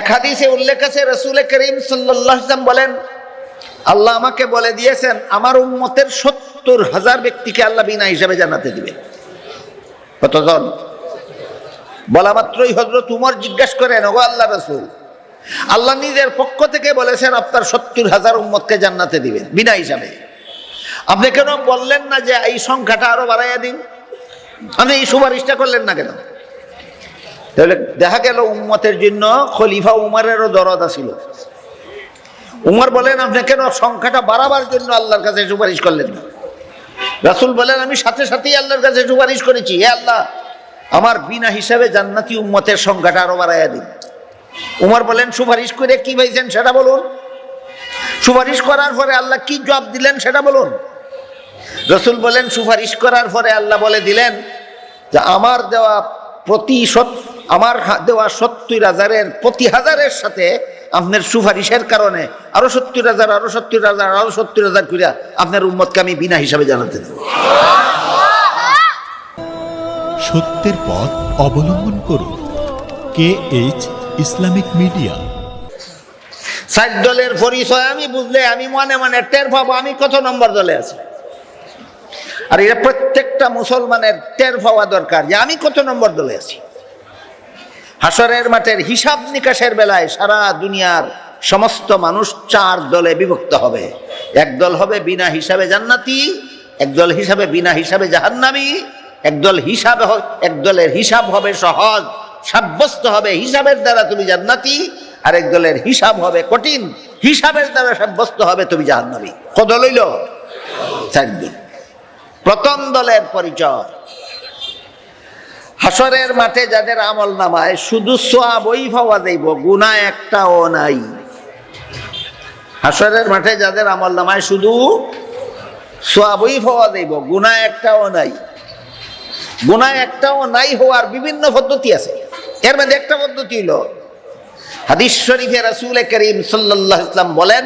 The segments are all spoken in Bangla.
এক হাদিসে উল্লেখ আছে, রসুল করিম সাল্লাম বলেন, আল্লাহ আমাকে বলে দিয়েছেন, আমার উম্মতের সত্তর হাজার ব্যক্তিকে আল্লাহ বিনা হিসাবে জানাতে দিবেন কতজন? বলা মাত্রই হজরত উমর জিজ্ঞাসা করেন, ওগো আল্লাহ রসুল, আল্লাহ নিজের পক্ষ থেকে বলেছেন আপনার সত্তর হাজার উম্মতকে জান্নাতে দিবেন, বিনা হিসাবে। আপনি কেন বললেন না যে এই সংখ্যাটা আরও বাড়াইয়া দিন? আপনি এই সুপারিশটা করলেন না কেন? তাহলে দেখা গেল উম্মতের জন্য খলিফা উমারেরও দরদ ছিল উমর বলেন, আপনি কেন সংখ্যাটা বাড়াবার জন্য আল্লাহর কাছে সুপারিশ করলেন না? রাসুল বলেন, আমি সাথে সাথেই আল্লাহর কাছে সুপারিশ করেছি। হে আল্লাহ, আমার বিনা হিসাবে জান্নাতি উম্মতের সংখ্যাটা আরও বাড়াইয়া দিন। উমর বলেন, সুপারিশ করে কি পাইছেন সেটা বলুন। সুপারিশ করার পরে আল্লাহ কি জবাব দিলেন সেটা বলুন। রসুল বলেন, সুপারিশ করার পরে আল্লাহ বলে দিলেন যে, আমার দেওয়া প্রতি সত- আমার দেওয়া সত্তর হাজারের প্রতি হাজারের সাথে আপনার সুপারিশের কারণে আরও সত্তর হাজার আরও সত্তর হাজার আরও সত্তর হাজার করিয়া আপনার উম্মতকে আমি বিনা হিসাবে জানাতে দেব। সত্যের পথ অবলম্বন করুন। K H Islamic media. ষাট দলের পরিচয় আমি বুঝলে আমি মনে মনে টের পাবো আমি কত নম্বর দলে আছি? আর এটা প্রত্যেকটা মুসলমানের টের পাওয়া দরকার যে আমি কত নম্বর দলে আছি। হাসরের মাঠের হিসাব নিকাশের বেলায় সারা দুনিয়ার সমস্ত মানুষ চার দলে বিভক্ত হবে। এক দল হবে বিনা হিসাবে জান্নাতি, এক দল হিসাবে বিনা হিসাবে জাহান্নামি, এক দল হিসাবে হ- এক দলের হিসাব হবে সহজ, সাব্যস্ত হবে হিসাবের দ্বারা তুমি জান্নাতি আর এক দলের হিসাব হবে কঠিন, হিসাবের দ্বারা সাব্যস্ত হবে তুমি জাহান্নামি। কত লইল? চার দিন প্রথম দলের পরিচয়। হাসরের মাঠে যাদের আমল নামায় শুধু সোয়াবই পাওয়া যাইব গুণা একটাও নাই। হাসরের মাঠে যাদের আমল নামায় শুধু সোয়াবই পাওয়া যাইব গুণা একটাও নাই। গুণা একটাও নাই হওয়ার বিভিন্ন পদ্ধতি আছে। এর মধ্যে একটা পদ্ধতি হলো হাদিস শরীফে রাসুল করিম আলাইহি ইসলাম বলেন,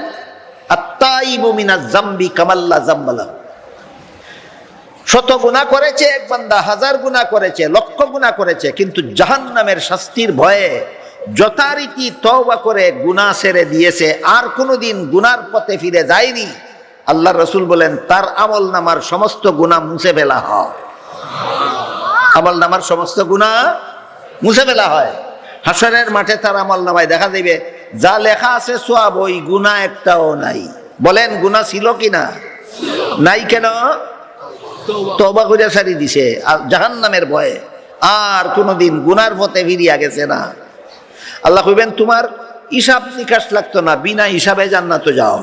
আত্তাইবু মিনাজ জামবি কামাল্লা জাম্বালা। শত গুণা করেছে, এক বান্দা হাজার গুণা করেছে, লক্ষ গুণা করেছে, কিন্তু জাহান নামের শাস্তির ভয়ে যথারীতি তওবা করে গুণা সেরে দিয়েছে, আর কোনোদিন গুনার পথে ফিরে যায়নি। আল্লাহ রসুল বলেন, তার আমল নামার সমস্ত গুণা মুছে ফেলা হয়। আমল নামার সমস্ত গুণা মুছে ফেলা হয়। হাসরের মাঠে তার আমল নামায় দেখা যাবে যা লেখা আছে সোয়াব, ওই গুণা একটাও নাই। বলেন গুণা ছিল কিনা? নাই কেন? তবা করে সারি দিছে। আর জাহান নামের ভয়ে আর কোনোদিন গুনার পথে ফিরিয়া গেছে না। আল্লাহ কইবেন, তোমার হিসাব নিকাশ লাগতো না, বিনা হিসাবে জান্নাত যাও।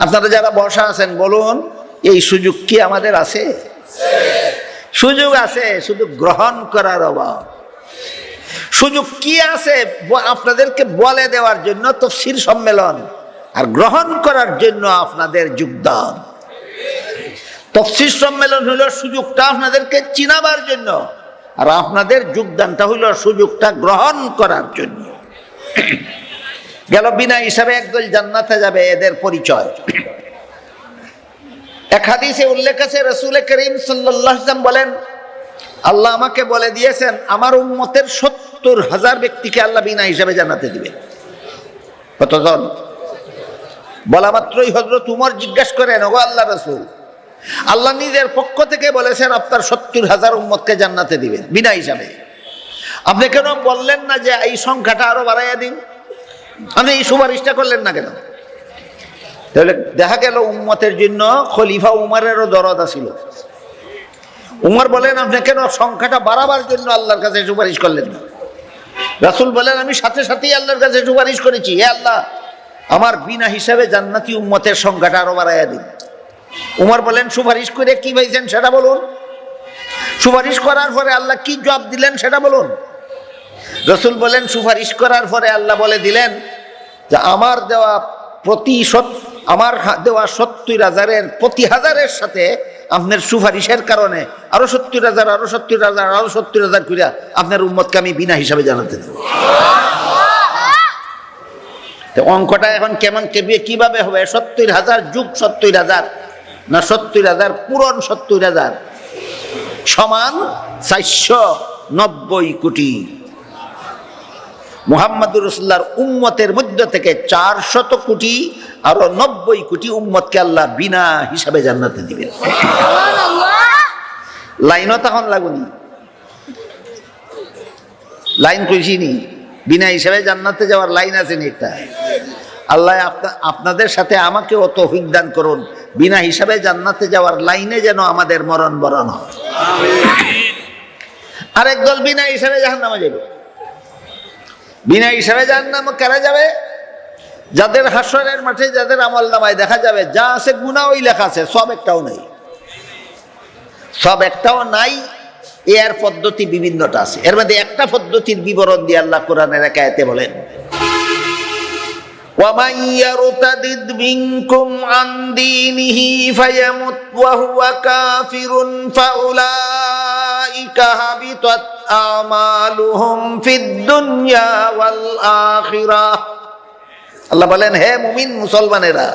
আপনারা যারা বসা আছেন, বলুন, এই সুযোগ কি আমাদের আছে? সুযোগ আছে, শুধু গ্রহণ করার অভাব। সুযোগ কি আছে আপনাদেরকে বলে দেওয়ার জন্য তফসির সম্মেলন। আর গ্রহণ করার জন্য আপনাদের যোগদান। তফসির সম্মেলন হইল সুযোগটা আপনাদেরকে চিনাবার জন্য। আর আপনাদের যোগদানটা হইল সুযোগটা গ্রহণ করার জন্য। গেল বিনা হিসাবে একদল জান্নাতে যাবে, এদের পরিচয়। এক হাদিসে উল্লেখ আছে, রসুল করিম সাল্লাম বলেন, আল্লাহ আমাকে বলে দিয়েছেন, আমার উম্মতের সত্তর হাজার ব্যক্তিকে আল্লাহ বিনা হিসাবে জানাতে দিবেন। কতজন? বলা মাত্রই হজরত উমর জিজ্ঞাসা করেন, ওগো আল্লাহ রসুল আল্লাহ নিজের পক্ষ থেকে বলেছেন, আপনার সত্তর হাজার উম্মতকে জান্নাতে দিবেন, বিনা হিসাবে। আপনি কেন বললেন না যে এই সংখ্যাটা আরও বাড়াইয়া দিন? আপনি এই সুপারিশটা করলেন না কেন? তাহলে দেখা গেল উম্মতের জন্য খলিফা উমারেরও দরদ ছিল উমর বলেন, আপনি কেন সংখ্যাটা বাড়াবার জন্য আল্লাহর কাছে সুপারিশ করলেন না? রাসুল বলেন, আমি সাথে সাথেই আল্লাহর কাছে সুপারিশ করেছি। হে আল্লাহ, আমার বিনা হিসাবে জান্নাতি উম্মতের সংখ্যাটা আরও বাড়াইয়া দিন। উমর বলেন, সুপারিশ করে কি পাইছেন সেটা বলুন। সুপারিশ করার পরে আল্লাহ কি জবাব দিলেন সেটা বলুন। রসুল বলেন, সুপারিশ করার পরে আল্লাহ বলে দিলেন যে, আমার দেওয়া প্রতি আমার দেওয়া সত্তর হাজারের প্রতি হাজারের সাথে আপনার সুপারিশের কারণে আরও সত্তর হাজার, আরও সত্তর হাজার, আরও সত্তর হাজার করিয়া আপনার উম্মতকে আমি বিনা হিসাবে জানাতে দেব। অঙ্কটা এখন কেমন কেবি- কীভাবে হবে? সত্তর হাজার যুগ সত্তর হাজার। না সত্তর হাজার পূরণ সত্তর হাজার। সমান চারশো নব্বই কোটি। মুহাম্মদুর রসুল্লাহর উম্মতের মধ্য থেকে চার শত কোটি আরও নব্বই কোটি উম্মতকে আল্লাহ বিনা হিসাবে জান্নাতে দিবেন। লাইনও তখন লাগুনি। লাইন কইছিনি, বিনা হিসাবে জান্নাতে যাওয়ার লাইন আছে একটা। আল্লাহ আপনা- আপনাদের সাথে আমাকে অত অভিজ্ঞান করুন। বিনা হিসাবে জান্নাতে যাওয়ার লাইনে যেন আমাদের মরণ বরণ হয়। আরেক দল বিনা হিসাবে জাহান নামে যাবে। বিনা হিসাবে জাহান্নাম কারা যাবে? যাদের হাসরের মাঠে, যাদের আমল নামায় দেখা যাবে, যা আছে গুণা ওই লেখা আছে, সব একটাও নেই। সব একটাও নাই এর পদ্ধতি বিভিন্নটা আছে। এর মধ্যে একটা পদ্ধতির বিবরণ দিয়ে আল্লাহ কোরআনের একায়তে বলেন। ومن يرتد منكم عن دينه فيمت وهو كافر فأولئك هبطت أعمالهم في الدنيا والآخرة আল্লাহ বলেন হে মুমিন মুসলমানেরা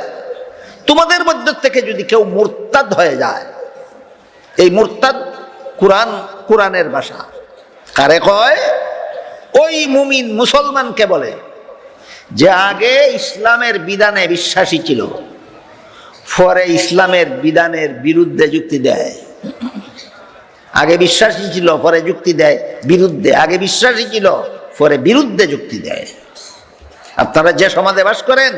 তোমাদের মধ্য থেকে যদি কেউ মুরতাদ হয়ে যায় এই মুরতাদ কোরআন কোরআনের ভাষা কারে কয় ওই মুমিন মুসলমানকে বলে যে আগে ইসলামের বিধানে বিশ্বাসী ছিল, পরে ইসলামের বিধানের বিরুদ্ধে যুক্তি দেয়। আগে বিশ্বাসী ছিল, পরে যুক্তি দেয়, বিরুদ্ধে। আগে বিশ্বাসী ছিল, পরে বিরুদ্ধে যুক্তি দেয়। আপনারা যে সমাজে বাস করেন,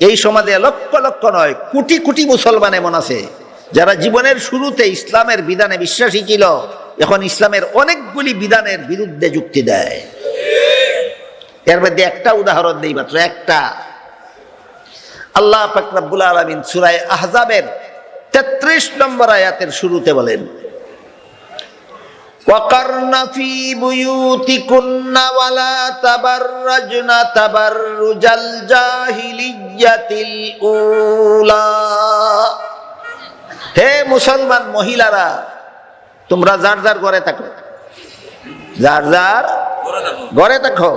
এই সমাজে লক্ষ লক্ষ নয়, কোটি কোটি মুসলমান এমন আছে, যারা জীবনের শুরুতে ইসলামের বিধানে বিশ্বাসী ছিল, এখন ইসলামের অনেকগুলি বিধানের বিরুদ্ধে যুক্তি দেয়। এর মধ্যে একটা উদাহরণ দেই মাত্র একটা আল্লাহ ফাকরাবুল আলমিন সুরায় আহজাবের তেত্রিশ নম্বর আয়াতের শুরুতে বলেন وقرن في بيوتكن ولا تبرجن تبرج الجاهلية الأولى হে মুসলমান মহিলারা তোমরা যার যার ঘরে থাকো যার যার ঘরে থাকো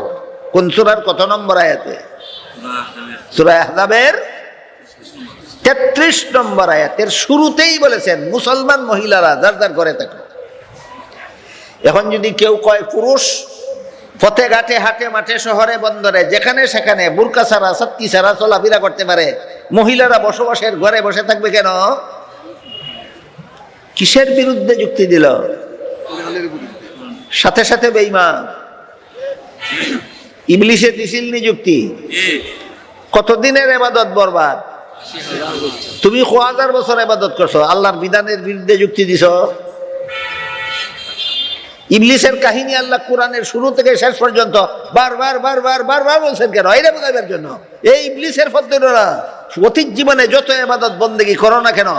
কোন সুরার কত নম্বর আয়াতে? সুরায় আহজাবের তেত্রিশ নম্বর আয়াতের শুরুতেই বলেছেন, মুসলমান মহিলারা যার যার ঘরে থাকো। এখন যদি কেউ কয় পুরুষ, পথে ঘাটে, হাটে, মাঠে, শহরে, বন্দরে, যেখানে সেখানে, বুরকা ছাড়া, সত্যি ছাড়া, চলাফেরা করতে পারে, মহিলারা বসবাসের ঘরে বসে থাকবে কেন? কিসের বিরুদ্ধে যুক্তি দিল? সাথে সাথে বেইমা ইংলিশে দিছিল নিযুক্তি। কতদিনের এবাদত বরবাদ? তুমি ক হাজার বছর এবাদত করছ? আল্লাহর বিধানের বিরুদ্ধে যুক্তি দিছ? ইবলিসের কাহিনী আল্লাহ কোরআনের শুরু থেকে শেষ পর্যন্ত বারবার বারবার বারবার বলছেন কেন? এটা বোঝাবার জন্য। এই ইবলিসের ফদ্দরা অতীত জীবনে যত এবাদত বন্দেগি করো না কেন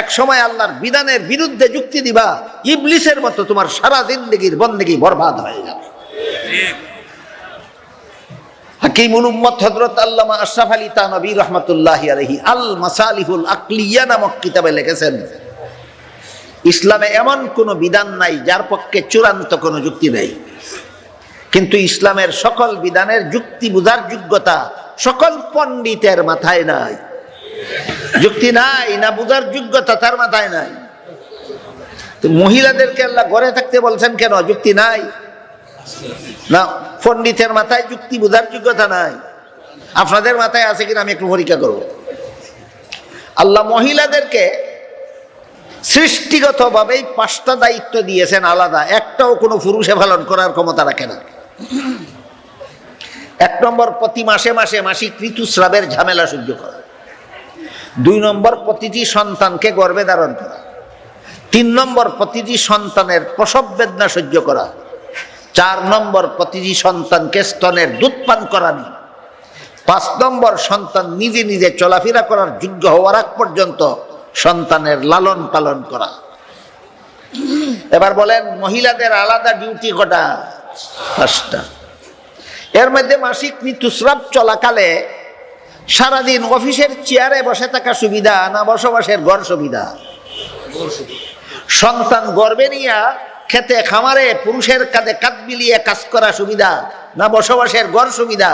এক সময় আল্লাহর বিধানের বিরুদ্ধে যুক্তি দিবা ইবলিসের মতো তোমার সারা জিন্দগির বন্দেগি বরবাদ হয়ে যাবে। হাকিমুল উম্মত হজরত আল্লামা আশরাফ আলী তানবী রহমতুল্লাহ আলহি আল মাসালিহুল আকলিয়া নামক কিতাবে লিখেছেন, ইসলামে এমন কোনো বিধান নাই যার পক্ষে চূড়ান্ত কোনো যুক্তি নেই। কিন্তু ইসলামের সকল বিধানের যুক্তি বোঝার যোগ্যতা সকল পণ্ডিতের মাথায় নাই। যুক্তি নাই না বোঝার যোগ্যতা তার মাথায় নাই। মহিলাদেরকে আল্লাহ ঘরে থাকতে বলছেন কেন? যুক্তি নাই। না, পণ্ডিতের মাথায় যুক্তি বোঝার যোগ্যতা নাই। আপনাদের মাথায় আছে কিনা আমি একটু পরীক্ষা করব। আল্লাহ মহিলাদেরকে সৃষ্টিগতভাবেই পাঁচটা দায়িত্ব দিয়েছেন আলাদা। একটাও কোনো পুরুষে পালন করার ক্ষমতা রাখে না। এক নম্বর, প্রতি মাসে মাসে মাসিক ঋতুস্রাবের ঝামেলা সহ্য করা। দুই নম্বর, প্রতিটি সন্তানকে গর্বে ধারণ করা। তিন নম্বর, প্রতিটি সন্তানের প্রসব বেদনা সহ্য করা। চার নম্বর প্রতিটি সন্তানকে স্তনের দুধ পান করানি পাঁচ নম্বর সন্তান নিজে নিজে চলাফেরা করার যোগ্য হওয়ার আগ পর্যন্ত সন্তানের লালন পালন করা। এবার বলেন মহিলাদের আলাদা ডিউটি কটা? পাঁচটা। এর মধ্যে মাসিক ঋতুস্রাব চলাকালে সারাদিন অফিসের চেয়ারে বসে থাকা সুবিধা না বসবাসের ঘর সুবিধা। সন্তান গর্বে নিয়া খেতে খামারে পুরুষের কাঁধে কাঁধ মিলিয়ে কাজ করা সুবিধা, না বসবাসের ঘর সুবিধা?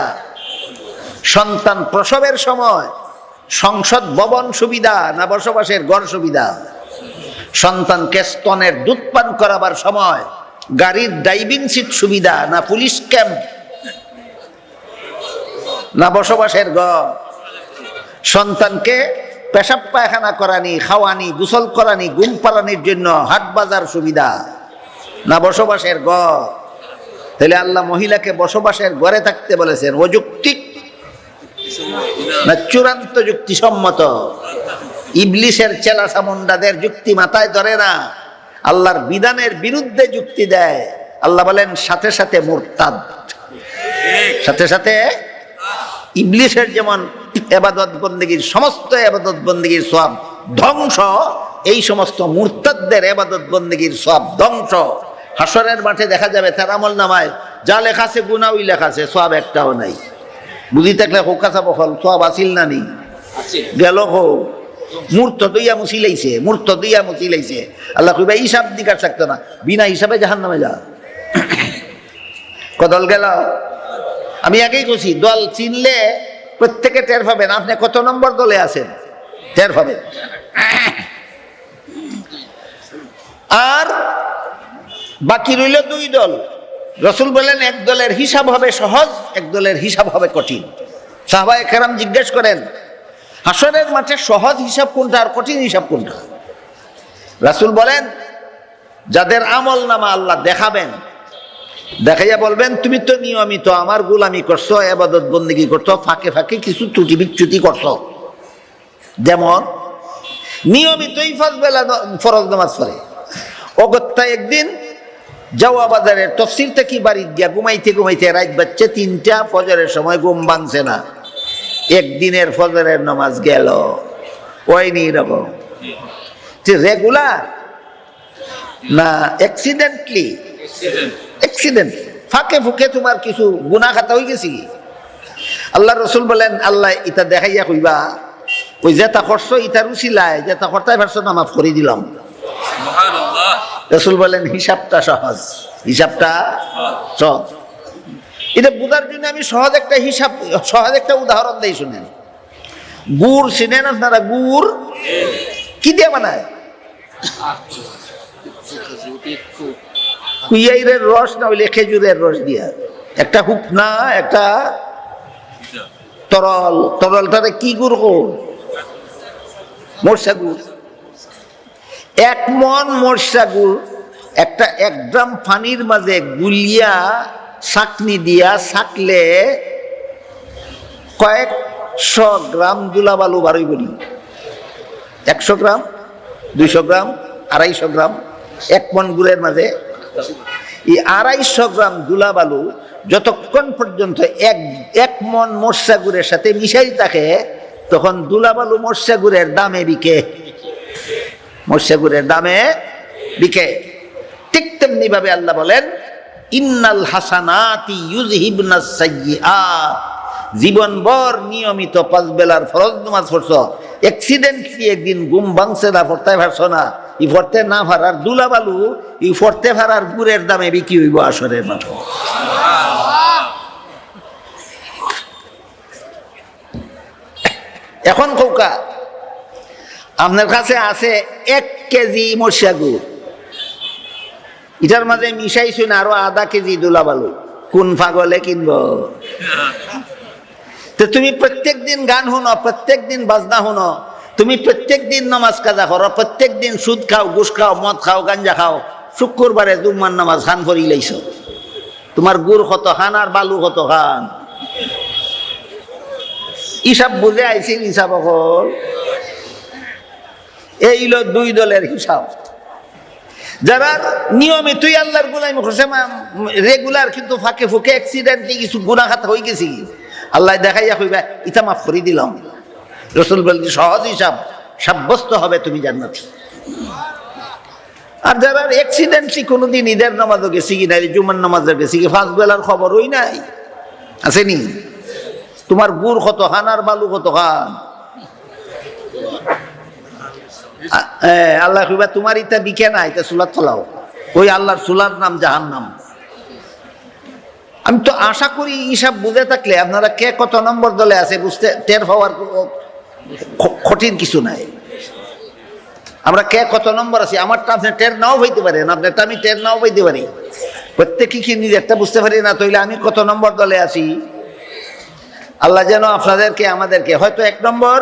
সন্তান প্রসবের সময় সংসদ ভবন সুবিধা, না বসবাসের ঘর সুবিধা? সন্তানকে স্তনের দুধ পান করাবার সময় গাড়ির ড্রাইভিং সিট সুবিধা, না পুলিশ ক্যাম্প? না বসবাসের ঘর সন্তানকে পেশাব পায়খানা করানি, খাওয়ানি, গোসল করানি গুম পালানির জন্য হাট বাজার সুবিধা? না বসবাসের ঘর। তাহলে আল্লাহ মহিলাকে বসবাসের ঘরে থাকতে বলেছেন, অযৌক্তিক না চূড়ান্ত যুক্তিসম্মত? ইবলিশের চেলা সামুন্ডাদের যুক্তি মাথায় ধরে না। আল্লাহর বিধানের বিরুদ্ধে যুক্তি দেয়। আল্লাহ বলেন, সাথে সাথে মোরতাদ। সাথে সাথে ইবলিশের যেমন এবাদত বন্দীগীর, সমস্ত এবাদত বন্দীগীর সব ধ্বংস, এই সমস্ত মুরতাদদের এবাদত বন্দীগীর সব ধ্বংস। হাসরের মাঠে দেখা যাবে তার আমল নামায়। যা লেখা আছে গুণা ওই লেখা আছে সব একটাও নাই। বুঝি থাকলে হোক হোকাসা বখল সব আসিল না নি গেল হো মূর্ত দইয়া মুছিলাইছে মূর্ত দইয়া মুছিলাইছে আল্লাহ কইবা হিসাব দিকার থাকতো না বিনা হিসাবে জাহান নামে যা। কদল গেল? আমি আগেই কছি দল চিনলে প্রত্যেকে টের পাবেন আপনি কত নম্বর দলে আছেন? টের পাবেন আর বাকি রইল দুই দল। রসুল বলেন, এক দলের হিসাব হবে সহজ, এক দলের হিসাব হবে কঠিন। সাহবায় কেরাম জিজ্ঞেস করেন হাসনের মাঠে সহজ হিসাব কোনটা আর কঠিন হিসাব কোনটা? রাসুল বলেন, যাদের আমল নামা আল্লাহ দেখাবেন, দেখাইয়া বলবেন, তুমি তো নিয়মিত আমার গুলামি করছ, এবাদত বন্দিগি করছ, ফাঁকে ফাঁকে কিছু ত্রুটি বিচ্যুতি করছ। যেমন, নিয়মিতই ফাঁস বেলা ফরজ নামাজ পড়ে। অগত্যা একদিন যাওয়া বাজারের তফসিল থেকে বাড়ি গিয়া ঘুমাইতে ঘুমাইতে রাত বাচ্চা তিনটা, ফজরের সময় ঘুম ভাঙছে না। একদিনের ফজরের নামাজ গেল। ওইনি রকম রেগুলার না অ্যাক্সিডেন্টলি অ্যাক্সিডেন্ট ফাঁকে ফুকে তোমার কিছু গুণা খাতা হয়ে গেছি আল্লাহ রসুল বলেন, আল্লাহ, ইটা দেখাইয়া কইবা, ওই যেটা করছ ইটার উচিলায় যেটা করতে পারছ না, মাফ করে দিলাম। রসুল বলেন, হিসাবটা সহজ হিসাবটা সহজ। এটা বোঝার জন্য আমি সহজ একটা হিসাব, সহজ একটা উদাহরণ দেই শুনেন। গুড় চিনেন আপনারা? গুড় কি দিয়ে বানায়? রস না হইলে খেজুরের রস দিয়া। একটা হুকনা একটা তরল। তরলটারে কি গুড় কো? মরসা গুড়। এক মন মরসা গুড়, একটা এক গ্রাম পানির মাঝে গুলিয়া ছাকনি দিয়া ছাকলে কয়েকশো গ্রাম দুলাবালু বারোই বলি একশো গ্রাম, দুইশো গ্রাম, আড়াইশো গ্রাম, এক মন গুড়ের মাঝে। এই আড়াইশো গ্রাম দুলাবালু যতক্ষণ পর্যন্ত এক এক মন মরসা গুড়ের সাথে মিশাই থাকে, তখন দুলাবালু মরসা গুড়ের দামে বিকে। মরসা গুড়ের দামে বিকে। ঠিক তেমনি ভাবে আল্লাহ বলেন, ইন্নাল হাসানাতি জীবন ভর নিয়মিত পাঁচ বেলার ফরজ নামাজ পড়ছ। অ্যাক্সিডেন্টলি একদিন গুম ভাঙছে না পড়তে পারছ না। ই ফরতে না ফারার দুলাবালু, ই ফরতে ফারার গুড়ের দামে বিক্রি হইব আসরের মাঠ। এখন কৌকা আপনার কাছে আছে এক কেজি মশা গুড়। এটার মাঝে মিশাইছুন আরও আধা কেজি দুলাবালু। কোন পাগলে কিনব? তো তুমি প্রত্যেক দিন গান শুনো, প্রত্যেক দিন বাজনা শুনো। তুমি প্রত্যেক দিন নামাজ কাজা করো, প্রত্যেক দিন সুদ খাও, ঘুষ খাও, মদ খাও, গাঞ্জা খাও। শুক্রবারে জুম্মার নামাজ খান করি লাইছ তোমার গুড় কত খান আর বালু কত খান? হিসাব বুঝে আইছিল হিসাব অকল। এই হলো দুই দলের হিসাব। যারা নিয়মিতই আল্লাহর করছে রেগুলার কিন্তু ফাঁকে ফুকে অ্যাক্সিডেন্টলি কিছু গুণা খাতা হয়ে গেছি আল্লাহ দেখাইয়া কইবা ইটা মাফ করে দিলাম। রসুল বলছি সহজ হিসাব, সাব্যস্ত হবে তুমি জান্নাত। আর যারা অ্যাক্সিডেন্টলি কোনোদিন ঈদের নামাজও গেছি কি নাই, জুমার নামাজও গেছি কি ফার্স্ট বেলার খবরই নাই। আসেনি তোমার গুড় কত খান আর বালু কত খান? আল্লাহ কইবা, তোমার ইটা বিকে না এটা সুলাত ফলাও ওই আল্লাহর সুলার নাম জাহান নাম আমি তো আশা করি হিসাব বুঝে থাকলে আপনারা কে কত নম্বর দলে আছে বুঝতে টের পাওয়ার কোনো কঠিন কিছু নাই। আমরা কে কত নম্বর আছি, আমারটা আপনি টের নাও হইতে পারেন, আপনারটা আমি টের নাও হইতে পারি। প্রত্যেকে কি নিজেরটা বুঝতে পারি না, তইলে আমি কত নম্বর দলে আছি? আল্লাহ যেন আপনাদেরকে, আমাদেরকে, হয়তো এক নম্বর